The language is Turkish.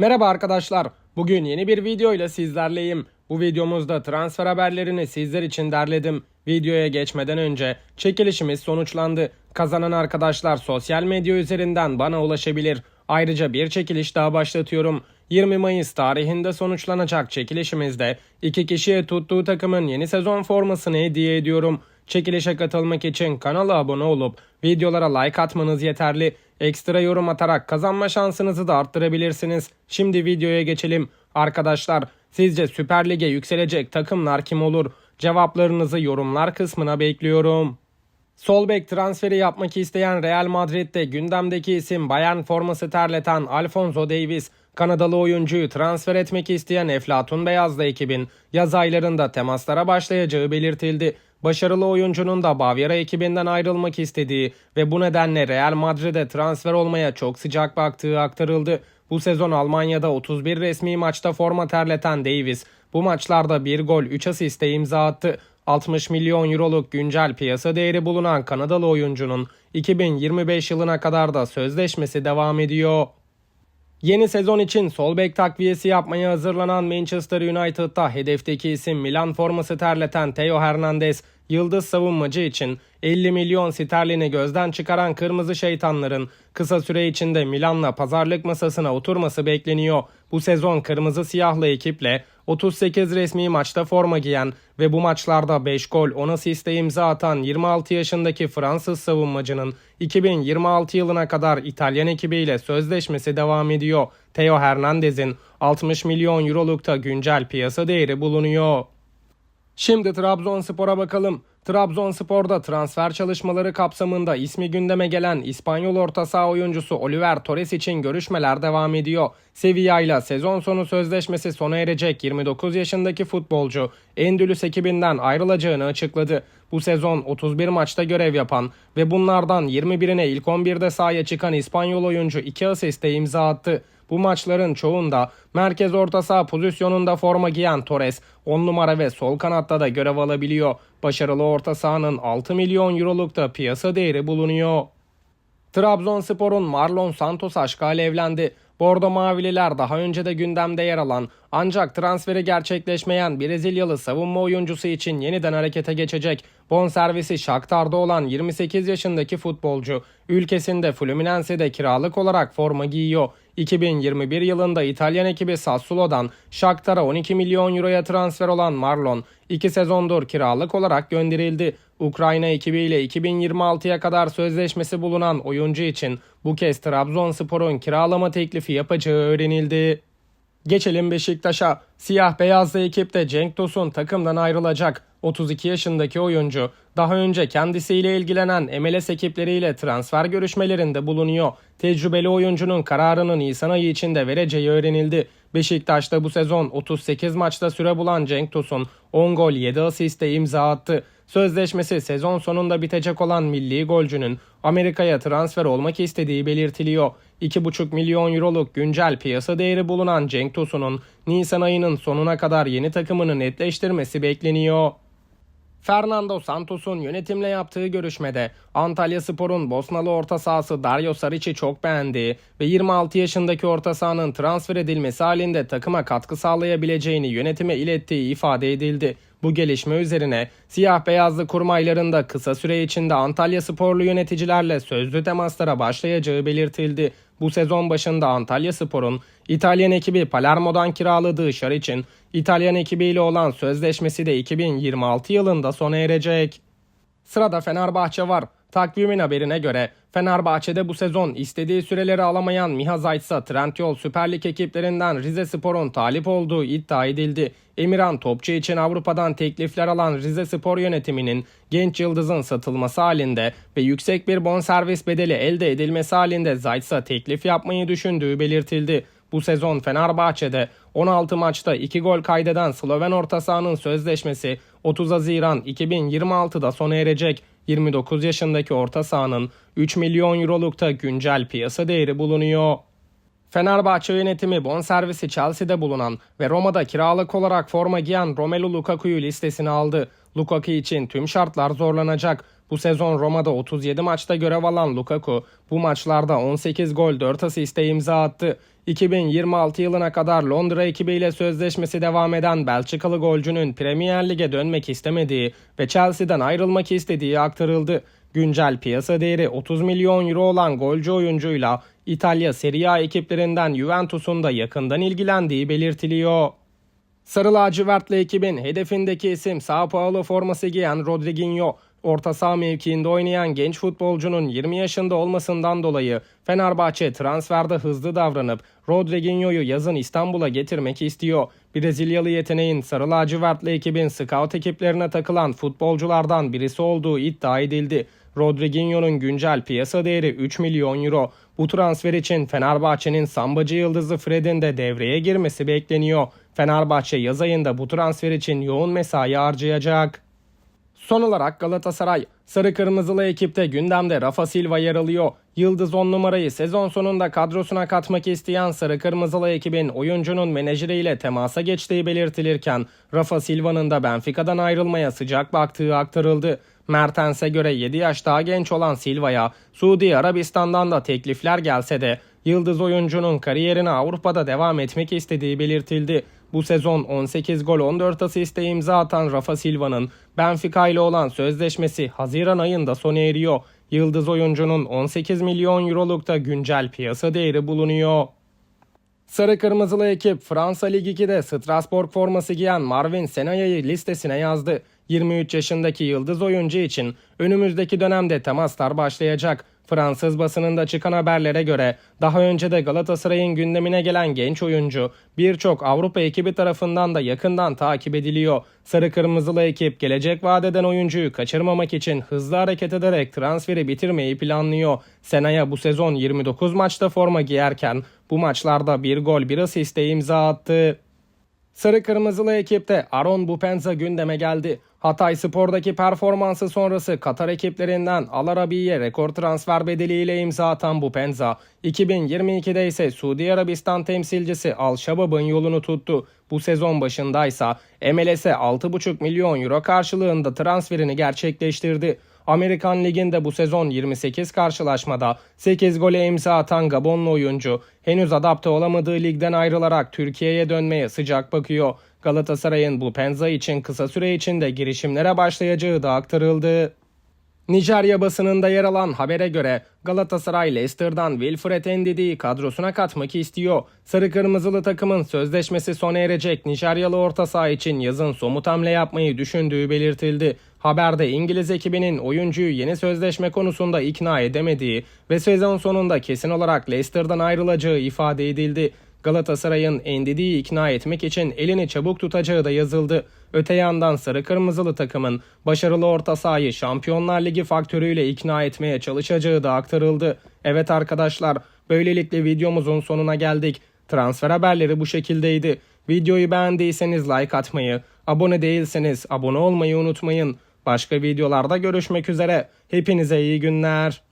Merhaba arkadaşlar. Bugün yeni bir video ile sizlerleyim. Bu videomuzda transfer haberlerini sizler için derledim. Videoya geçmeden önce çekilişimiz sonuçlandı. Kazanan arkadaşlar sosyal medya üzerinden bana ulaşabilir. Ayrıca bir çekiliş daha başlatıyorum. 20 Mayıs tarihinde sonuçlanacak çekilişimizde iki kişiye tuttuğu takımın yeni sezon formasını hediye ediyorum. Çekilişe katılmak için kanala abone olup videolara like atmanız yeterli. Ekstra yorum atarak kazanma şansınızı da arttırabilirsiniz. Şimdi videoya geçelim. Arkadaşlar sizce Süper Lig'e yükselecek takımlar kim olur? Cevaplarınızı yorumlar kısmına bekliyorum. Sol bek transferi yapmak isteyen Real Madrid'de gündemdeki isim Bayern forması terleten Alfonso Davies, Kanadalı oyuncuyu transfer etmek isteyen Eflatun Beyazlı ekibin yaz aylarında temaslara başlayacağı belirtildi. Başarılı oyuncunun da Bavyera ekibinden ayrılmak istediği ve bu nedenle Real Madrid'e transfer olmaya çok sıcak baktığı aktarıldı. Bu sezon Almanya'da 31 resmi maçta forma terleten Davies, bu maçlarda 1 gol 3 asiste imza attı. 60 milyon euroluk güncel piyasa değeri bulunan Kanadalı oyuncunun 2025 yılına kadar da sözleşmesi devam ediyor. Yeni sezon için sol bek takviyesi yapmaya hazırlanan Manchester United'da hedefteki isim Milan forması terleten Theo Hernandez, yıldız savunmacı için 50 milyon sterlini gözden çıkaran Kırmızı Şeytanların kısa süre içinde Milan'la pazarlık masasına oturması bekleniyor. Bu sezon kırmızı siyahlı ekiple 38 resmi maçta forma giyen ve bu maçlarda 5 gol 10 asiste imza atan 26 yaşındaki Fransız savunmacının 2026 yılına kadar İtalyan ekibiyle sözleşmesi devam ediyor. Theo Hernandez'in 60 milyon eurolukta güncel piyasa değeri bulunuyor. Şimdi Trabzonspor'a bakalım. Trabzonspor'da transfer çalışmaları kapsamında ismi gündeme gelen İspanyol orta saha oyuncusu Oliver Torres için görüşmeler devam ediyor. Sevilla ile sezon sonu sözleşmesi sona erecek 29 yaşındaki futbolcu Endülüs ekibinden ayrılacağını açıkladı. Bu sezon 31 maçta görev yapan ve bunlardan 21'ine ilk 11'de sahaya çıkan İspanyol oyuncu 2 asiste imza attı. Bu maçların çoğunda merkez orta saha pozisyonunda forma giyen Torres 10 numara ve sol kanatta da görev alabiliyor. Başarılı orta sahanın 6 milyon eurolukta piyasa değeri bulunuyor. Trabzonspor'un Marlon Santos aşkı alevlendi. Bordo Mavililer daha önce de gündemde yer alan ancak transferi gerçekleşmeyen Brezilyalı savunma oyuncusu için yeniden harekete geçecek. Bonservisi Shakhtar'da olan 28 yaşındaki futbolcu ülkesinde Fluminense'de kiralık olarak forma giyiyor. 2021 yılında İtalyan ekibi Sassuolo'dan Shakhtar'a 12 milyon euroya transfer olan Marlon, 2 sezondur kiralık olarak gönderildi. Ukrayna ekibiyle 2026'ya kadar sözleşmesi bulunan oyuncu için bu kez Trabzonspor'un kiralama teklifi yapacağı öğrenildi. Geçelim Beşiktaş'a. Siyah beyazlı ekipte Cenk Tosun takımdan ayrılacak. 32 yaşındaki oyuncu daha önce kendisiyle ilgilenen MLS ekipleriyle transfer görüşmelerinde bulunuyor. Tecrübeli oyuncunun kararını Nisan ayı içinde vereceği öğrenildi. Beşiktaş'ta bu sezon 38 maçta süre bulan Cenk Tosun 10 gol 7 asiste imza attı. Sözleşmesi sezon sonunda bitecek olan milli golcünün Amerika'ya transfer olmak istediği belirtiliyor. 2,5 milyon euroluk güncel piyasa değeri bulunan Cenk Tosun'un Nisan ayının sonuna kadar yeni takımını netleştirmesi bekleniyor. Fernando Santos'un yönetimle yaptığı görüşmede Antalya Spor'un Bosnalı orta sahası Dario Saric'i çok beğendiği ve 26 yaşındaki orta sahanın transfer edilmesi halinde takıma katkı sağlayabileceğini yönetime ilettiği ifade edildi. Bu gelişme üzerine siyah beyazlı kurmaylarında kısa süre içinde Antalya Sporlu yöneticilerle sözlü temaslara başlayacağı belirtildi. Bu sezon başında Antalya Spor'un İtalyan ekibi Palermo'dan kiraladığı Şaric'in İtalyan ekibiyle olan sözleşmesi de 2026 yılında sona erecek. Sırada Fenerbahçe var. Takvimin haberine göre Fenerbahçe'de bu sezon istediği süreleri alamayan Miha Zayt'sa Trendyol Süper Lig ekiplerinden Rize Spor'un talip olduğu iddia edildi. Emirhan Topçu için Avrupa'dan teklifler alan Rize Spor yönetiminin genç yıldızın satılması halinde ve yüksek bir bonservis bedeli elde edilmesi halinde Zayt'sa teklif yapmayı düşündüğü belirtildi. Bu sezon Fenerbahçe'de 16 maçta 2 gol kaydeden Sloven orta sahanın sözleşmesi 30 Haziran 2026'da sona erecek. 29 yaşındaki orta sahanın 3 milyon eurolukta güncel piyasa değeri bulunuyor. Fenerbahçe yönetimi bonservisi Chelsea'de bulunan ve Roma'da kiralık olarak forma giyen Romelu Lukaku'yu listesine aldı. Lukaku için tüm şartlar zorlanacak. Bu sezon Roma'da 37 maçta görev alan Lukaku bu maçlarda 18 gol 4 asiste imza attı. 2026 yılına kadar Londra ekibiyle sözleşmesi devam eden Belçikalı golcünün Premier Lig'e dönmek istemediği ve Chelsea'den ayrılmak istediği aktarıldı. Güncel piyasa değeri 30 milyon euro olan golcü oyuncuyla İtalya Serie A ekiplerinden Juventus'un da yakından ilgilendiği belirtiliyor. Sarı lacivertli ekibin hedefindeki isim Sao Paulo forması giyen Rodriguinho. Orta saha mevkiinde oynayan genç futbolcunun 20 yaşında olmasından dolayı Fenerbahçe transferde hızlı davranıp Rodriguinho'yu yazın İstanbul'a getirmek istiyor. Brezilyalı yeteneğin sarı lacivertli ekibin scout ekiplerine takılan futbolculardan birisi olduğu iddia edildi. Rodriguinho'nun güncel piyasa değeri 3 milyon euro. Bu transfer için Fenerbahçe'nin sambacı yıldızı Fred'in de devreye girmesi bekleniyor. Fenerbahçe yaz ayında bu transfer için yoğun mesai harcayacak. Son olarak Galatasaray, sarı kırmızılı ekipte gündemde Rafa Silva yer alıyor. Yıldız 10 numarayı sezon sonunda kadrosuna katmak isteyen sarı kırmızılı ekibin oyuncunun menajeriyle temasa geçtiği belirtilirken Rafa Silva'nın da Benfica'dan ayrılmaya sıcak baktığı aktarıldı. Mertens'e göre 7 yaş daha genç olan Silva'ya Suudi Arabistan'dan da teklifler gelse de Yıldız oyuncunun kariyerine Avrupa'da devam etmek istediği belirtildi. Bu sezon 18 gol 14 asiste imza atan Rafa Silva'nın Benfica ile olan sözleşmesi Haziran ayında sona eriyor. Yıldız oyuncunun 18 milyon eurolukta güncel piyasa değeri bulunuyor. Sarı Kırmızılı ekip Fransa Lig 2'de Strasbourg forması giyen Marvin Senaya'yı listesine yazdı. 23 yaşındaki yıldız oyuncu için önümüzdeki dönemde temaslar başlayacak. Fransız basınında çıkan haberlere göre daha önce de Galatasaray'ın gündemine gelen genç oyuncu birçok Avrupa ekibi tarafından da yakından takip ediliyor. Sarı Kırmızılı ekip gelecek vadeden oyuncuyu kaçırmamak için hızlı hareket ederek transferi bitirmeyi planlıyor. Senaya bu sezon 29 maçta forma giyerken bu maçlarda bir gol bir asiste imza attı. Sarı Kırmızılı ekipte Aron Bupenza gündeme geldi. Hatay Spor'daki performansı sonrası Katar ekiplerinden Al Arabi'ye rekor transfer bedeliyle imza atan Bupenza, 2022'de ise Suudi Arabistan temsilcisi Al Shabab'ın yolunu tuttu. Bu sezon başındaysa MLS'e 6,5 milyon euro karşılığında transferini gerçekleştirdi. Amerikan Ligi'nde bu sezon 28 karşılaşmada 8 gole imza atan Gabonlu oyuncu henüz adapte olamadığı ligden ayrılarak Türkiye'ye dönmeye sıcak bakıyor. Galatasaray'ın bu Penza için kısa süre içinde girişimlere başlayacağı da aktarıldı. Nijerya basınında yer alan habere göre Galatasaray Leicester'dan Wilfred Ndidi'yi kadrosuna katmak istiyor. Sarı kırmızılı takımın sözleşmesi sona erecek Nijeryalı orta saha için yazın somut hamle yapmayı düşündüğü belirtildi. Haberde İngiliz ekibinin oyuncuyu yeni sözleşme konusunda ikna edemediği ve sezon sonunda kesin olarak Leicester'dan ayrılacağı ifade edildi. Galatasaray'ın Endidi'yi ikna etmek için elini çabuk tutacağı da yazıldı. Öte yandan sarı kırmızılı takımın başarılı orta sahayı Şampiyonlar Ligi faktörüyle ikna etmeye çalışacağı da aktarıldı. Evet arkadaşlar böylelikle videomuzun sonuna geldik. Transfer haberleri bu şekildeydi. Videoyu beğendiyseniz like atmayı, abone değilseniz abone olmayı unutmayın. Başka videolarda görüşmek üzere. Hepinize iyi günler.